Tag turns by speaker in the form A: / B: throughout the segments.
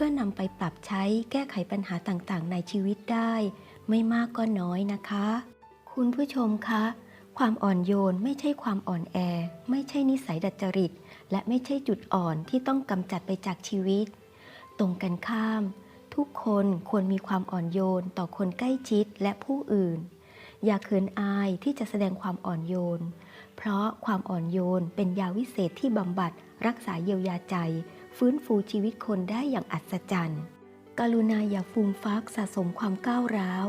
A: พื่อนำไปปรับใช้แก้ไขปัญหาต่างๆ ในชีวิตได้ ไม่มากก็น้อยนะคะ คุณผู้ชมคะ ความอ่อนโยนไม่ใช่ความอ่อนแอ ไม่ใช่นิสัยดัดจริต และไม่ใช่จุดอ่อนที่ต้องกำจัดไปจากชีวิต ตรงกันข้าม ทุกคนควรมีความอ่อนโยนต่อคนใกล้ชิดและผู้อื่น อย่าเขินอายที่จะแสดงความอ่อนโยน เพราะความอ่อนโยนเป็นยาวิเศษที่บำบัดรักษาเยียวยาใจ ฟื้นฟูชีวิตคนได้อย่างอัศจรรย์ กรุณาอย่าฟูมฟักสะสมความก้าวร้าว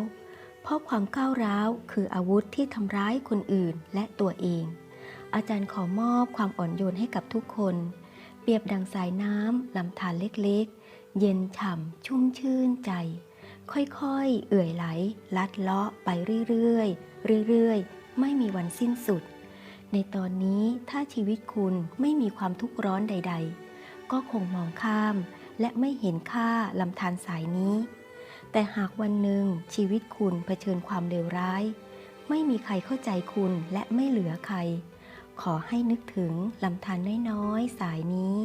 A: เพราะความก้าวร้าวคืออาวุธที่ทำร้ายคนอื่นและตัวเอง อาจารย์ขอมอบความอ่อนโยนให้กับทุกคน เปรียบดังสายน้ำลำธารเล็กๆ เย็นฉ่ำชุ่มชื่นใจ ค่อยๆ เอื่อยไหล ลัดเลาะไปเรื่อยๆ เรื่อยๆ ไม่มีวันสิ้นสุดในตอนนี้ถ้าชีวิตคุณไม่มีความทุกข์ร้อนใด ๆ ก็คงมองข้าม และไม่เห็นค่าลำธารสายนี้ แต่หากวันหนึ่งชีวิตคุณเผชิญความเลวร้าย ไม่มีใครเข้าใจคุณและไม่เหลือใคร ขอให้นึกถึงลำธารน้อยๆ สายนี้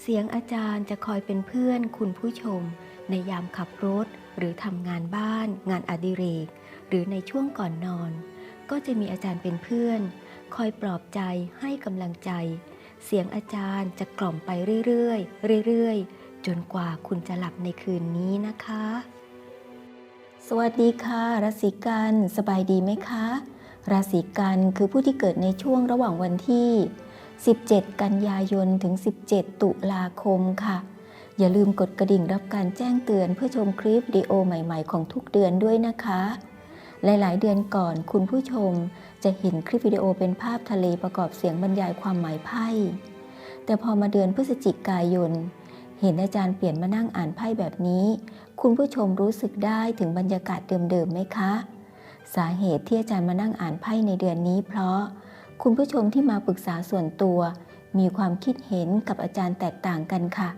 A: เสียงอาจารย์จะคอยเป็นเพื่อนคุณผู้ชม ในยามขับรถ หรือทำงานบ้าน งานอดิเรก หรือในช่วงก่อนนอน ก็จะมีอาจารย์เป็นเพื่อน คอยปลอบใจให้กำลังใจ เสียงอาจารย์จะกล่อมไปเรื่อยๆ เรื่อยๆ จนกว่าคุณจะหลับในคืนนี้นะคะ สวัสดีค่ะ ราศีกันสบายดีไหมคะ ราศีกันคือผู้ที่เกิดในช่วงระหว่างวันที่ 17 กันยายนถึง 17 ตุลาคมค่ะ อย่าลืมกดกระดิ่งรับการแจ้งเตือนเพื่อชมคลิปวิดีโอใหม่ๆ ของทุกเดือนด้วยนะคะ หลายๆ เดือนก่อนคุณผู้ชมจะเห็นคลิปวิดีโอเป็นภาพทะเลประกอบเสียงบรรยายความหมายไพ่ แต่พอมาเดือนพฤศจิกายน เห็นอาจารย์เปลี่ยนมานั่งอ่านไพ่แบบนี้ คุณผู้ชมรู้สึกได้ถึงบรรยากาศเดิมๆไหมคะ สาเหตุที่อาจารย์มานั่งอ่านไพ่ในเดือนนี้ เพราะคุณผู้ชมที่มาปรึกษาส่วนตัว มีความคิดเห็นกับอาจารย์แตกต่างกันค่ะ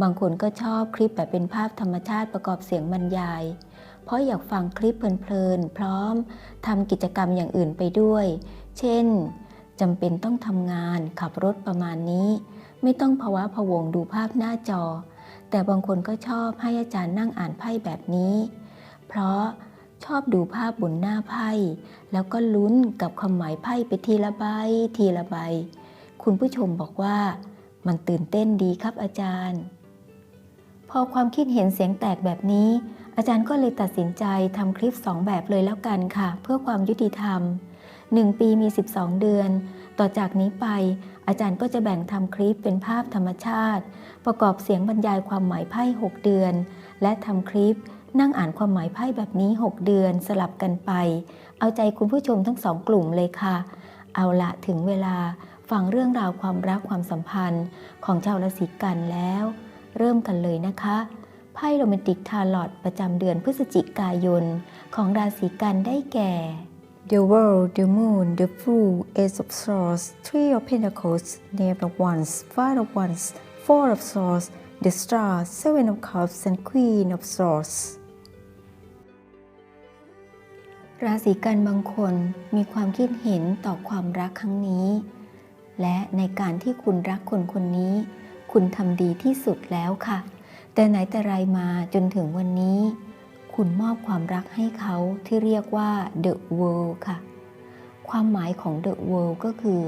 A: บางคนก็ชอบคลิปแบบเป็นภาพธรรมชาติประกอบเสียงบรรยาย เพราะอยากฟังคลิปเพลินๆ พร้อมทำกิจกรรมอย่างอื่นไปด้วย เช่นจำเป็นต้องทำงานขับรถประมาณนี้ ไม่ต้องภาวะพะวงดูภาพหน้าจอ แต่บางคนก็ชอบให้อาจารย์นั่งอ่านไพ่แบบนี้ เพราะชอบดูภาพบนหน้าไพ่ แล้วก็ลุ้นกับความหมายไพ่ไปทีละใบทีละใบ คุณผู้ชมบอกว่า มันตื่นเต้นดีครับอาจารย์ พอความคิดเห็นเสียงแตกแบบนี้ อาจารย์ก็เลยตัดสินใจทำคลิป 2 แบบเลยแล้วกันค่ะ เพื่อความยุติธรรม 1 ปีมี 12 เดือน ต่อจากนี้ไป อาจารย์ก็จะแบ่งทำคลิปเป็นภาพธรรมชาติ ประกอบเสียงบรรยายความหมายไพ่ 6 เดือน และทำคลิปนั่งอ่านความหมายไพ่แบบนี้ 6 เดือนสลับกันไป เอาใจคุณผู้ชมทั้งสองกลุ่มเลยค่ะ เอาละถึงเวลาฟังเรื่องราวความรักความสัมพันธ์ของชาวราศีกันแล้ว เริ่มกันเลยนะคะ ไพ่โรแมนติกทาร์ลอตประจำเดือนพฤศจิกายน ของราศีกันได้แก่ The World, The Moon, The Fool, Ace of Swords, Three of Pentacles, Knave of Wands, Five of Wands, Four of Swords, The Star, Seven of Cups, and Queen of Swords. ราศีกันบางคนมีความคิดเห็นต่อความรักครั้งนี้ และในการที่คุณรักคนคนนี้ คุณทำดีที่สุดแล้วค่ะ แต่ไหนแต่ไรมาจนถึงวันนี้ คุณมอบความรักให้เขาที่เรียกว่า The World ค่ะ ความหมายของ The World ก็คือ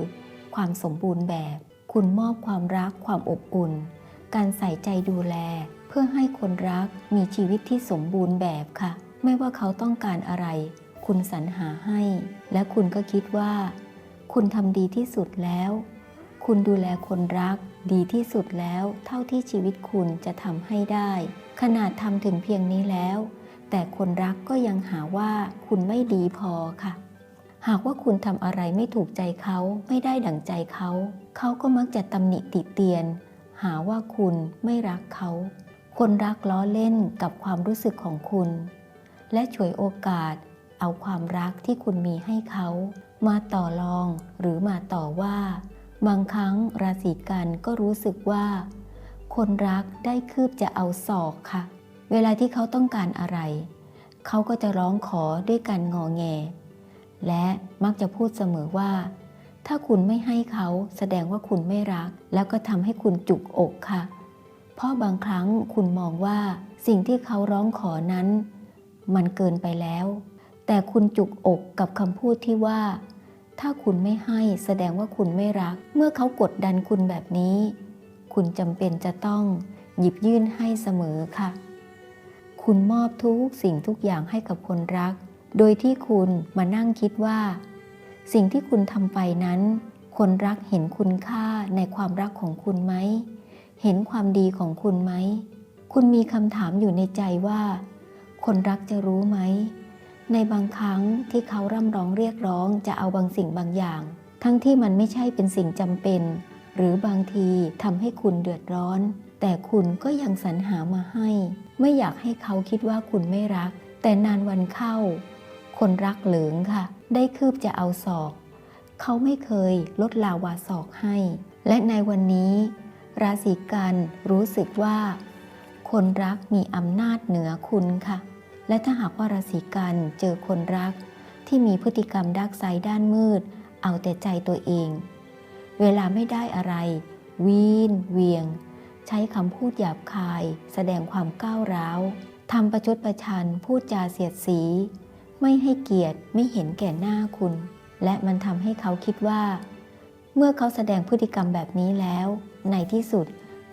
A: ความสมบูรณ์แบบ คุณมอบความรักความอบอุ่น การใส่ใจดูแล เพื่อให้คนรักมีชีวิตที่สมบูรณ์แบบค่ะ ไม่ว่าเขาต้องการอะไร คุณสรรหาให้ และคุณก็คิดว่า คุณทำดีที่สุดแล้ว คุณดูแลคนรัก ดีที่สุดแล้วเท่าที่ชีวิตคุณจะทำให้ได้ ขนาดทำถึงเพียงนี้แล้ว แต่คนรักก็ยังหาว่าคุณไม่ดีพอค่ะ หากว่าคุณทำอะไรไม่ถูกใจเขาไม่ได้ดั่งใจเขา เขาก็มักจะตำหนิติเตียน หาว่าคุณไม่รักเขา คนรักล้อเล่นกับความรู้สึกของคุณ และฉวยโอกาส เอาความรักที่คุณมีให้เขา มาต่อรองหรือมาต่อว่า บางครั้งราศีกันก็รู้สึกว่า คนรักได้คืบจะเอาศอกค่ะ เวลาที่เขาต้องการอะไร เขาก็จะร้องขอด้วยการงอแง และมักจะพูดเสมอว่า ถ้าคุณไม่ให้เขาแสดงว่าคุณไม่รัก แล้วก็ทำให้คุณจุกอกค่ะ เพราะบางครั้งคุณมองว่าสิ่งที่เขาร้องขอนั้น มันเกินไปแล้ว แต่คุณจุกอกกับคำพูดที่ว่า ถ้าคุณไม่ให้แสดงว่าคุณไม่รัก เมื่อเขากดดันคุณแบบนี้ คุณจำเป็นจะต้องหยิบยื่นให้เสมอค่ะ คุณมอบทุกสิ่งทุกอย่างให้กับคนรัก โดยที่คุณมานั่งคิดว่า สิ่งที่คุณทำไปนั้น คนรักเห็นคุณค่าในความรักของคุณไหม เห็นความดีของคุณไหม คุณมีคำถามอยู่ในใจว่า คนรักจะรู้ไหม ในบางครั้งที่เขาร่ำร้องเรียกร้องจะเอาบางสิ่งบางอย่าง ทั้งที่มันไม่ใช่เป็นสิ่งจำเป็น หรือบางทีทำให้คุณเดือดร้อน แต่คุณก็ยังสรรหามาให้ ไม่อยากให้เขาคิดว่าคุณไม่รัก แต่นานวันเข้า คนรักเหลิงค่ะ ได้คืบจะเอาศอก เขาไม่เคยลดลาวาศอกให้ และในวันนี้ ราศีกันรู้สึกว่า คนรักมีอำนาจเหนือคุณค่ะ และถ้าหากว่าราศีกันเจอคนรัก ที่มีพฤติกรรมดักไซด้านมืด เอาแต่ใจตัวเอง เวลาไม่ได้อะไร วีนเวียง ใช้คำพูดหยาบคาย แสดงความก้าวร้าวทำประชดประชันพูดจาเสียดสี ไม่ให้เกียรติไม่เห็นแก่หน้าคุณ และมันทำให้เขาคิดว่า เมื่อเขาแสดงพฤติกรรมแบบนี้แล้ว ในที่สุด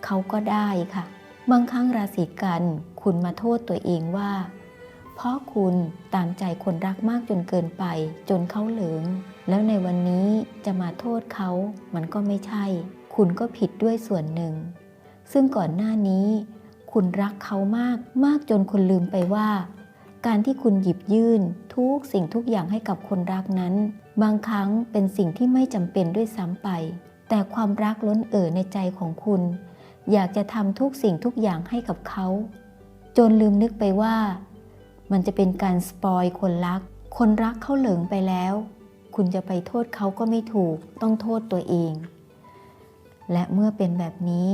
A: เขาก็ได้ค่ะ บางครั้งราศีกัน คุณมาโทษตัวเองว่า เพราะคุณตามใจคนรักมากจนเกินไป จนเขาเหลิงแล้วในวันนี้จะมาโทษเขา มันก็ไม่ใช่ คุณก็ผิดด้วยส่วนหนึ่ง ซึ่งก่อนหน้านี้ คุณรักเขามากมากจนคุณลืมไปว่า การที่คุณหยิบยื่นทุกสิ่งทุกอย่างให้กับคนรักนั้น บางครั้งเป็นสิ่งที่ไม่จำเป็นด้วยซ้ำไป แต่ความรักล้นเอ่อในใจของคุณ อยากจะทำทุกสิ่งทุกอย่างให้กับเขา จนลืมนึกไปว่า มันจะเป็นการสปอยคนรัก คนรักเขาเหลิงไปแล้ว คุณจะไปโทษเขาก็ไม่ถูก ต้องโทษตัวเอง และเมื่อเป็นแบบนี้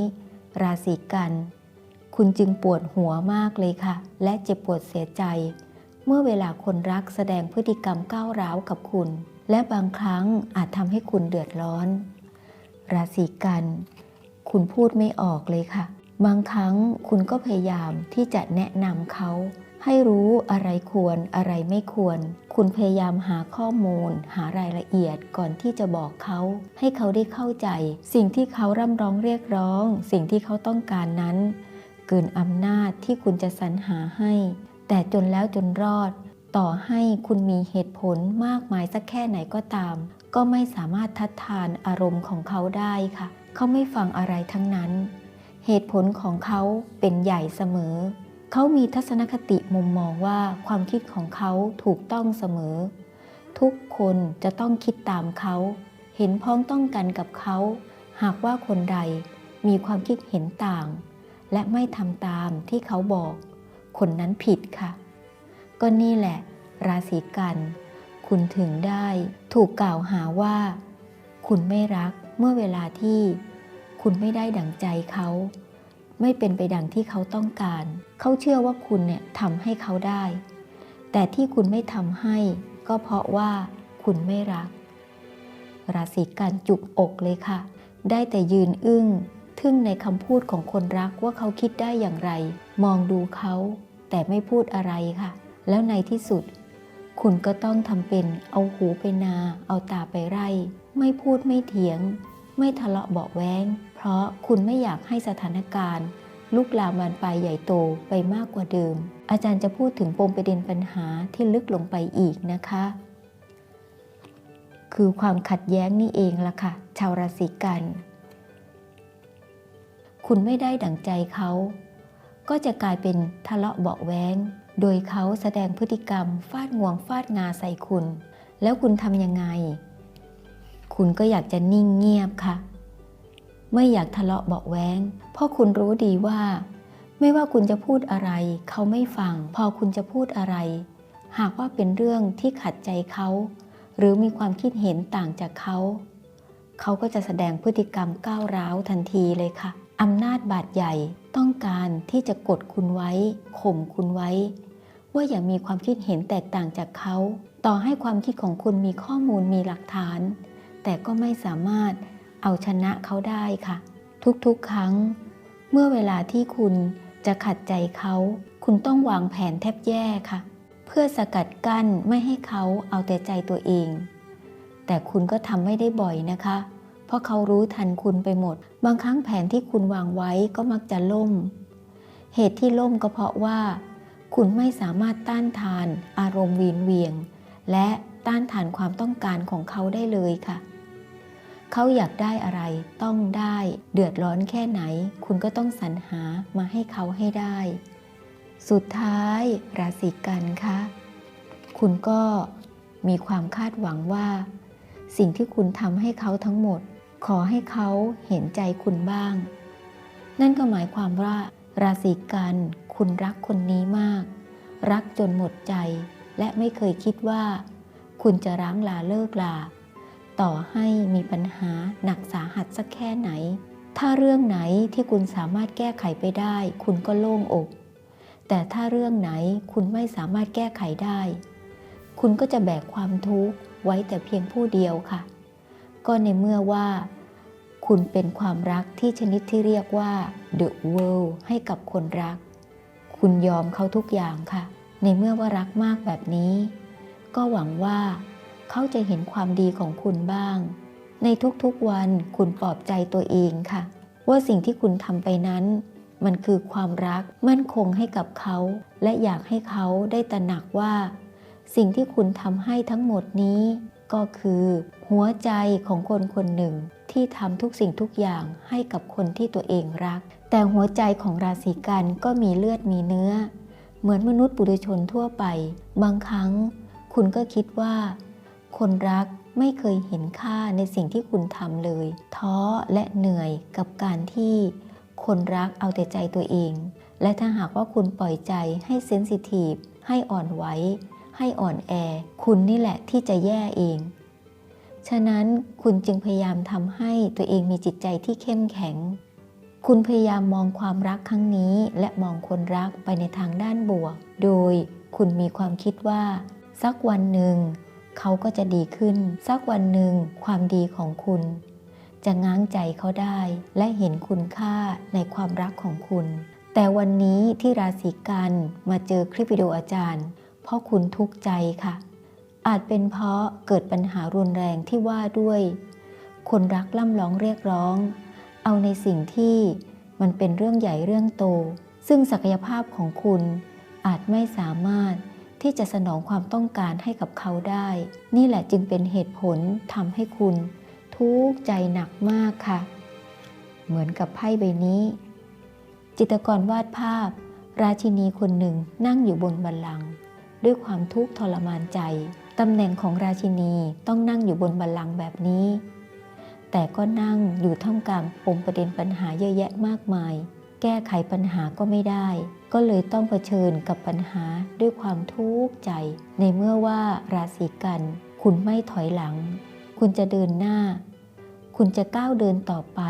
A: ราศีกัน คุณจึงปวดหัวมากเลยค่ะ และเจ็บปวดเสียใจ เมื่อเวลาคนรักแสดงพฤติกรรมก้าวร้าวกับคุณ และบางครั้งอาจทำให้คุณเดือดร้อน ราศีกัน คุณพูดไม่ออกเลยค่ะบางครั้งคุณก็พยายามที่จะแนะนำเขา ให้รู้อะไรควรอะไรไม่ควร คุณพยายามหาข้อมูล หารายละเอียดก่อนที่จะบอกเขา ให้เขาได้เข้าใจ สิ่งที่เขาร่ำร้องเรียกร้อง สิ่งที่เขาต้องการนั้น เกินอำนาจที่คุณจะสรรหาให้ แต่จนแล้วจนรอด ต่อให้คุณมีเหตุผลมากมายสักแค่ไหนก็ตาม ก็ไม่สามารถทัดทานอารมณ์ของเขาได้ค่ะ เขาไม่ฟังอะไรทั้งนั้น เหตุผลของเขาเป็นใหญ่เสมอ เขามีทัศนคติมุมมองว่าความคิดของเขาถูกต้องเสมอ ทุกคนจะต้องคิดตามเขา เห็นพ้องต้องกันกับเขา หากว่าคนใดมีความคิดเห็นต่าง และไม่ทำตามที่เขาบอก คนนั้นผิดค่ะ ก็นี่แหละ ราศีกัน คุณถึงได้ถูกกล่าวหาว่า คุณไม่รักเมื่อเวลาที่ คุณไม่ได้ดั่งใจเขา ไม่เป็นไปดังที่เขาต้องการ เขาเชื่อว่าคุณเนี่ยทำให้เขาได้ แต่ที่คุณไม่ทำให้ ก็เพราะว่าคุณไม่รัก ราศีกันจุกอกเลยค่ะ ได้แต่ยืนอึ้ง ทึ่งในคำพูดของคนรักว่าเขาคิดได้อย่างไร มองดูเขาแต่ไม่พูดอะไรค่ะ แล้วในที่สุด คุณก็ต้องทำเป็นเอาหูไปนา เอาตาไปไร่ ไม่พูดไม่เถียง ไม่ทะเลาะเบาแว้ง เพราะคุณไม่อยากให้สถานการณ์ ลุกลามบานปลายใหญ่โตไปมากกว่าเดิม อาจารย์จะพูดถึงปมประเด็นปัญหาที่ลึกลงไปอีกนะคะ คือความขัดแย้งนี่เองล่ะค่ะ ชาวราศีกัน คุณไม่ได้ดั่งใจเขา ก็จะกลายเป็นทะเลาะเบาแว้งโดยเขาแสดงพฤติกรรมฟาดงวงฟาดงาใส่คุณ แล้วคุณทำยังไง คุณก็อยากจะนิ่งเงียบค่ะ ไม่อยากทะเลาะเบาะแว้งเพราะคุณรู้ดีว่า ไม่ว่าคุณจะพูดอะไร เขาไม่ฟัง พอคุณจะพูดอะไร หากว่าเป็นเรื่องที่ขัดใจเขา หรือมีความคิดเห็นต่างจากเขา เขาก็จะแสดงพฤติกรรมก้าวร้าวทันทีเลยค่ะอำนาจบาดใหญ่ต้องการที่จะกดคุณไว้ข่มคุณไว้ ว่าอย่ามีความคิดเห็นแตกต่างจากเขา ต่อให้ความคิดของคุณมีข้อมูลมีหลักฐาน แต่ก็ไม่สามารถ เอาชนะเขาได้ค่ะ ทุกๆครั้ง เมื่อเวลาที่คุณจะขัดใจเขา คุณต้องวางแผนแทบแย่ค่ะ เพื่อสกัดกั้นไม่ให้เขาเอาแต่ใจตัวเอง แต่คุณก็ทำไม่ได้บ่อยนะคะ เพราะเขารู้ทันคุณไปหมด บางครั้งแผนที่คุณวางไว้ก็มักจะล่ม เหตุที่ล่มก็เพราะว่า คุณไม่สามารถต้านทาน อารมณ์วีนเวียง และต้านทานความต้องการของเขาได้เลยค่ะ เขาอยากได้อะไรต้องได้ เดือดร้อนแค่ไหน คุณก็ต้องสรรหามาให้เขาให้ได้ สุดท้ายราศีกันคะคุณก็มีความคาดหวังว่า สิ่งที่คุณทำให้เขาทั้งหมด ขอให้เขาเห็นใจคุณบ้าง นั่นก็หมายความว่า ราศีกันคุณรักคนนี้มาก รักจนหมดใจ และไม่เคยคิดว่า คุณจะร้างลาเลิกลา ต่อให้มีปัญหาหนักสาหัสสักแค่ไหน ถ้าเรื่องไหนที่คุณสามารถแก้ไขไปได้ คุณก็โล่งอก แต่ถ้าเรื่องไหนคุณไม่สามารถแก้ไขได้ คุณก็จะแบกความทุกข์ไว้แต่เพียงผู้เดียวค่ะ ก็ในเมื่อว่า คุณเป็นความรักที่ชนิดที่เรียกว่า the world ให้กับคนรัก คุณยอมเขาทุกอย่างค่ะ ในเมื่อว่ารักมากแบบนี้ ก็หวังว่า เขาจะเห็นความดีของคุณบ้าง ในทุกๆวันคุณปลอบใจตัวเองค่ะ ว่าสิ่งที่คุณทำไปนั้น มันคือความรักมั่นคงให้กับเขา และอยากให้เขาได้ตระหนักว่า สิ่งที่คุณทำให้ทั้งหมดนี้ ก็คือ หัวใจของคนคนหนึ่งที่ทำทุกสิ่งทุกอย่างให้กับคนที่ตัวเองรัก แต่หัวใจของราศีกันก็มีเลือดมีเนื้อ เหมือนมนุษย์ปุถุชนทั่วไป บางครั้ง คุณก็คิดว่า คนรักไม่เคยเห็นค่าในสิ่งที่คุณทำเลย ท้อและเหนื่อยกับการที่คนรักเอาแต่ใจตัวเอง และถ้าหากว่าคุณปล่อยใจให้เซนซิทีฟให้อ่อนไหวให้อ่อนแอ คุณนี่แหละที่จะแย่เอง ฉะนั้นคุณจึงพยายามทำให้ตัวเองมีจิตใจที่เข้มแข็ง คุณพยายามมองความรักครั้งนี้ และมองคนรักไปในทางด้านบวก โดยคุณมีความคิดว่า สักวันหนึ่ง เขาก็จะดีขึ้น สักวันหนึ่งความดีของคุณ จะง้างใจเขาได้ และเห็นคุณค่าในความรักของคุณ แต่วันนี้ที่ราศีกันมาเจอคลิปวิดีโออาจารย์ เพราะคุณทุกข์ใจค่ะ อาจเป็นเพราะเกิดปัญหารุนแรงที่ว่าด้วย คนรักล่ำร้องเรียกร้อง เอาในสิ่งที่มันเป็นเรื่องใหญ่เรื่องโต ซึ่งศักยภาพของคุณอาจไม่สามารถ ที่จะสนองความต้องการให้กับเขาได้ นี่แหละจึงเป็นเหตุผลทำให้คุณ ทุกข์ใจหนักมากค่ะ เหมือนกับไพ่ใบนี้ จิตรกรวาดภาพ ราชินีคนหนึ่งนั่งอยู่บนบัลลังก์ด้วยความทุกข์ทรมานใจตำแหน่งของราชินีต้องนั่งอยู่บนบัลลังก์แบบนี้ แต่ก็นั่งอยู่ท่ามกลางปมประเด็นปัญหาเยอะแยะมากมาย แก้ไขปัญหาก็ไม่ได้ ก็เลยต้องเผชิญกับปัญหาด้วยความทุกข์ใจ ในเมื่อว่าราศีกัน คุณไม่ถอยหลัง คุณจะเดินหน้า คุณจะก้าวเดินต่อไป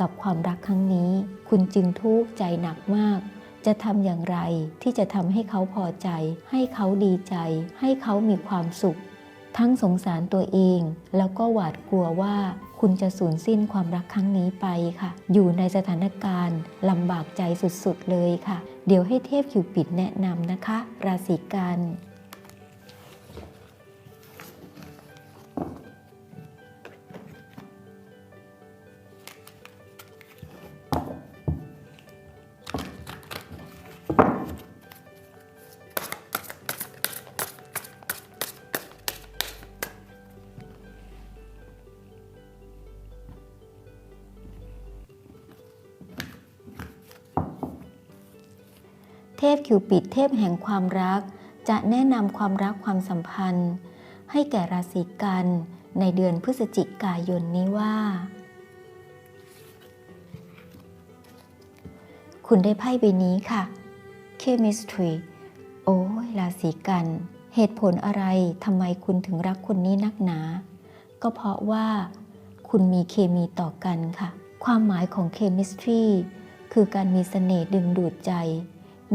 A: กับความรักครั้งนี้ คุณจึงทุกข์ใจหนักมาก จะทำอย่างไรที่จะทำให้เขาพอใจ ให้เขาดีใจ ให้เขามีความสุข ทั้งสงสารตัวเอง แล้วก็หวาดกลัวว่า คุณจะสูญสิ้นความรักครั้งนี้ไปค่ะ อยู่ในสถานการณ์ลำบากใจสุดๆเลยค่ะ เดี๋ยวให้เทพคิวปิดแนะนำนะคะ ราศีกัน ทพคิวปิดเทพแห่งความรัก จะแนะนำความรักความสัมพันธ์ ให้แก่ราศีกันในเดือนพฤศจิกายนนี้ว่า คุณได้ไพ่ใบนี้ค่ะ Chemistry โอ้ยราศีกัน เหตุผลอะไรทำไมคุณถึงรักคนนี้นักหนา ก็เพราะว่า คุณมีเคมีต่อกันค่ะ ความหมายของ Chemistry คือการมีเสน่ห์ดึงดูดใจ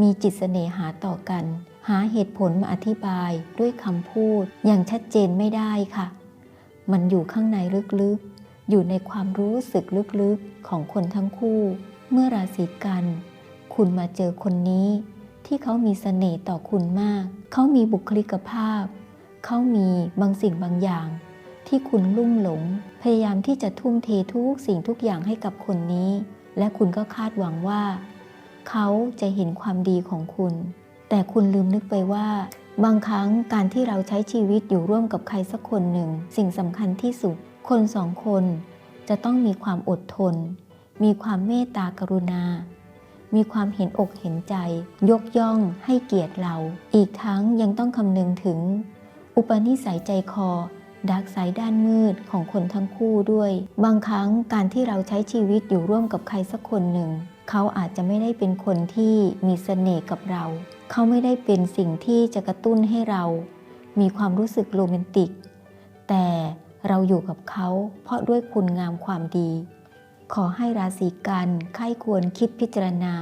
A: มีจิตเสน่หาต่อกัน หาเหตุผลมาอธิบายด้วยคำพูดอย่างชัดเจนไม่ได้ค่ะ มันอยู่ข้างในลึกๆ อยู่ในความรู้สึกลึกๆของคนทั้งคู่ เมื่อราศีกัน คุณมาเจอคนนี้ ที่เขามีเสน่ห์ต่อคุณมาก เขามีบุคลิกภาพ เขามีบางสิ่งบางอย่าง ที่คุณลุ่มหลง พยายามที่จะทุ่มเททุกสิ่งทุกอย่างให้กับคนนี้ และคุณก็คาดหวังว่า เขาจะเห็นความดีของคุณ แต่คุณลืมนึกไปว่า บางครั้งการที่เราใช้ชีวิตอยู่ร่วมกับใครสักคนหนึ่ง สิ่งสำคัญที่สุด คนสองคนจะต้องมีความอดทน มีความเมตตากรุณา มีความเห็นอกเห็นใจ ยกย่องให้เกียรติเรา อีกทั้งยังต้องคำนึงถึง อุปนิสัยใจคอดักสายด้านมืดของคนทั้งคู่ด้วย บางครั้งการที่เราใช้ชีวิตอยู่ร่วมกับใครสักคนหนึ่ง เขาอาจจะไม่ได้เป็นคนที่มีเสน่ห์กับเรา เขาไม่ได้เป็นสิ่งที่จะกระตุ้นให้เรา มีความรู้สึกโรแมนติก แต่เราอยู่กับเขาเพราะด้วยคุณงามความดี ขอให้ราศีกันไข้ควรคิดพิจารณา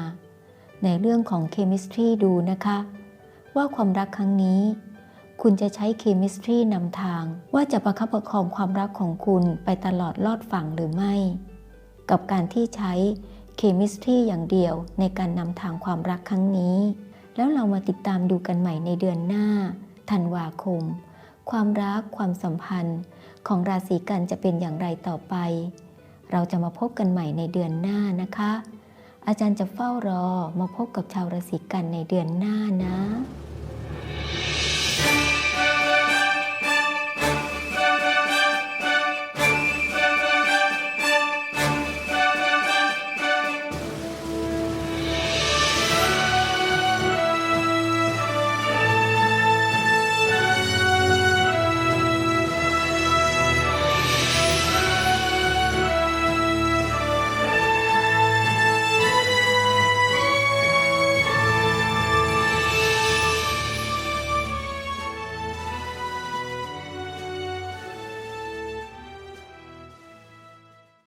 A: ในเรื่องของเคมิสตรีดูนะคะ ว่าความรักครั้งนี้ คุณจะใช้เคมิสตรีนำทาง ว่าจะประคับประคองความรักของคุณไปตลอดลอดฝั่งหรือไม่ กับการที่ใช้ เคมิสตรีอย่างเดียวในการนำทางความรักครั้งนี้ แล้วเรามาติดตามดูกันใหม่ในเดือนหน้า ธันวาคม ความรักความสัมพันธ์ ของราศีกันจะเป็นอย่างไรต่อไป เราจะมาพบกันใหม่ในเดือนหน้านะคะ อาจารย์จะเฝ้ารอมาพบกับชาวราศีกันในเดือนหน้านะ